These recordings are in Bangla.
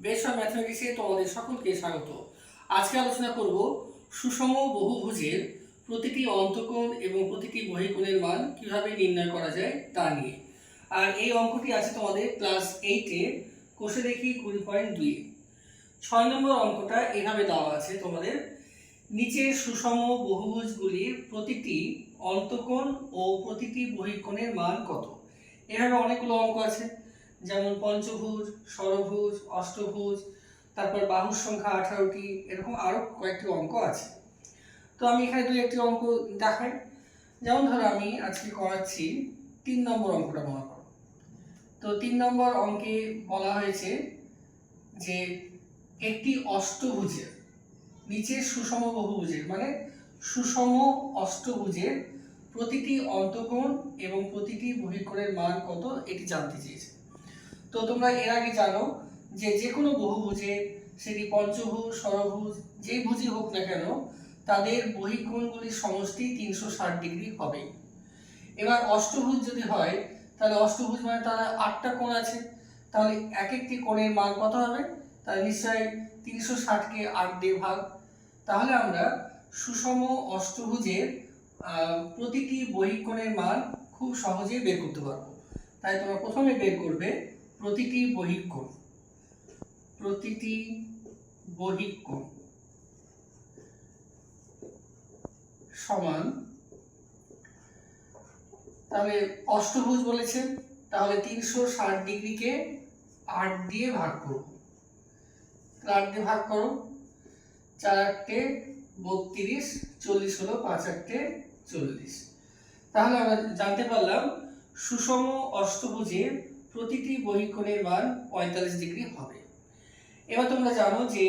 বেসর ম্যাথমেটিক্সে তোমাদের সকলকে স্বাগত। আজকে আলোচনা করব সুষম বহুভুজের প্রতিটি অন্তকোণ এবং প্রতিটি বহিকোণের মান কীভাবে নির্ণয় করা যায় তা নিয়ে। আর এই অঙ্কটি আছে তোমাদের ক্লাস এইটে কোষে দেখি কুড়ি পয়েন্ট দুই। ছয় নম্বর অঙ্কটা এভাবে দেওয়া আছে তোমাদের। নিচের সুষম বহুভুজগুলির প্রতিটি অন্তকোণ ও প্রতিটি বহিকোণের মান কত? এভাবে অনেকগুলো অঙ্ক আছে। যেমন পঞ্চভুজ, ষড়ভুজ, অষ্টভুজ, তারপর বাহুর সংখ্যা আঠারোটি, এরকম আরও কয়েকটি অঙ্ক আছে। তো আমি এখানে দুই একটি অঙ্ক দেখাই। যেমন ধরো আমি আজকে করাচ্ছি, তিন নম্বর অঙ্কটা মনে করো। তো তিন নম্বর অঙ্কে বলা হয়েছে যে একটি অষ্টভুজের, নিচের সুষম বহুভুজের মানে সুষম অষ্টভুজের প্রতিটি অন্তকোণ এবং প্রতিটি বহিকোণের মান কত, এটি জানতে চেয়েছে। তো তোমরা এর আগে জানো যে যে কোনো বহুভুজে সেটি পঞ্চভুজ, ষড়ভুজ, যেই ভুজই হোক না কেন, তাদের বহিকোণগুলির সমষ্টি তিনশো ষাট ডিগ্রি হবে। এবার অষ্টভুজ যদি হয়, তাহলে অষ্টভুজ মানে তাহলে আটটা কোণ আছে। তাহলে এক একটি কোণের মান কত হবে? তাহলে নিশ্চয়ই তিনশো ষাটকে আট দিয়ে ভাগ। তাহলে আমরা সুষম অষ্টভুজের প্রতিটি বহিকোণের মান খুব সহজেই বের করতে পারব। তাই তোমরা প্রথমে বের করবে প্রতিটি বহিকোণ প্রতিটি বহিকোণ সমান। তাহলে অষ্টভুজ বলেছেন, তাহলে তিনশো ষাট ডিগ্রিকে আট দিয়ে ভাগ করো আট দিয়ে ভাগ করো চার আটটে বত্রিশ, চল্লিশ হলো পাঁচ, আটটে চল্লিশ। তাহলে আমরা জানতে পারলাম সুষম অষ্টভুজের প্রতিটি বহিকোণের মান পঁয়তাল্লিশ ডিগ্রি হবে। এবার তোমরা জানো যে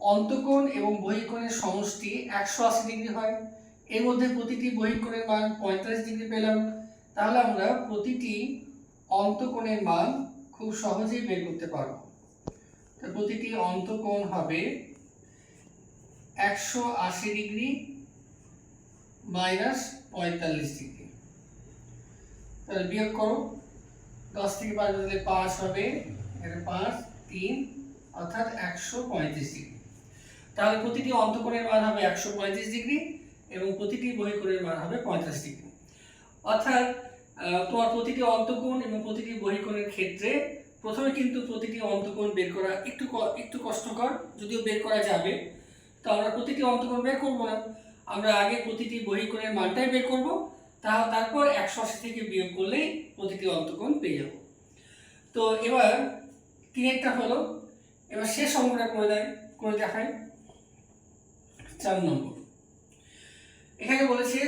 অন্তকোণ এবং বহিকোণের সমষ্টি একশো আশি ডিগ্রি হয়। এর মধ্যে প্রতিটি বহিকোণের মান পঁয়তাল্লিশ ডিগ্রি পেলাম। তাহলে আমরা প্রতিটি অন্তকোণের মান খুব সহজেই বের করতে পারব। তো প্রতিটি অন্তকোণ হবে একশো আশি ডিগ্রি মাইনাস পঁয়তাল্লিশ ডিগ্রি। তাহলে বিয়োগ করো। দশ থেকে পাঁচ দিলে পাঁচ হবে, এখানে পাঁচ, তিন, অর্থাৎ একশো পঁয়ত্রিশ ডিগ্রি। তাহলে প্রতিটি অন্তকোণের মান হবে একশো পঁয়ত্রিশ ডিগ্রি এবং প্রতিটি বহিকোণের মান হবে পঁয়তাল্লিশ ডিগ্রি। অর্থাৎ তোমার প্রতিটি অন্তকোণ এবং প্রতিটি বহিকোণের ক্ষেত্রে প্রথমে কিন্তু প্রতিটি অন্তকোণ বের করা একটু একটু কষ্টকর, যদিও বের করা যাবে, তো আমরা প্রতিটি অন্তকোণ বের করব না। আমরা আগে প্রতিটি বহিকোণের মানটাই বের করব তা তারপর একশো আশি থেকে বিয়োগ করলেই প্রতিটি অন্তকোণ পেয়ে যাব। তো এবার তিনেরটা হলো, এবার শেষ অঙ্কটা করে দেয়, করে দেখায় চার নম্বর। এখানে বলেছে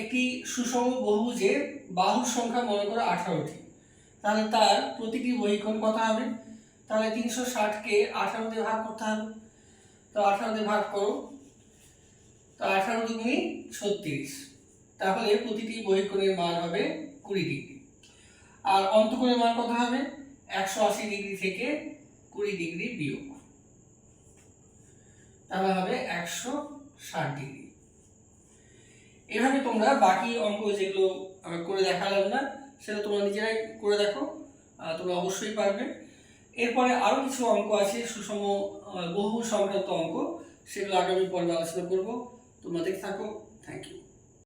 একটি সুষম বহুভুজের বাহুর সংখ্যা মনে করো আঠারোটি। তাহলে তার প্রতিটি বহিকোণ কত হবে? তাহলে তিনশো ষাটকে আঠারো দিয়ে ভাগ করতে হবে। তো আঠারো দিয়ে ভাগ করো। তো আঠারো দুগুণি ছত্রিশ। তাহলে প্রতিটি বহিকোণের মান হবে কুড়ি ডিগ্রি। আর অন্তকোণের মান কত হবে? একশো আশি ডিগ্রি থেকে কুড়ি ডিগ্রি বিয়োগ। তাহলে হবে একশো ষাট ডিগ্রি। এভাবে তোমরা বাকি অঙ্ক যেগুলো আমি করে দেখালাম না, সেটা তোমরা নিজেরাই করে দেখো। তোমরা অবশ্যই পারবে। এরপরে আরও কিছু অঙ্ক আছে, সুষম বহু সংক্রান্ত অঙ্ক। সেগুলো আগামী পর্বে আলোচনা করব। তোমরা দেখে থাকো। Thank you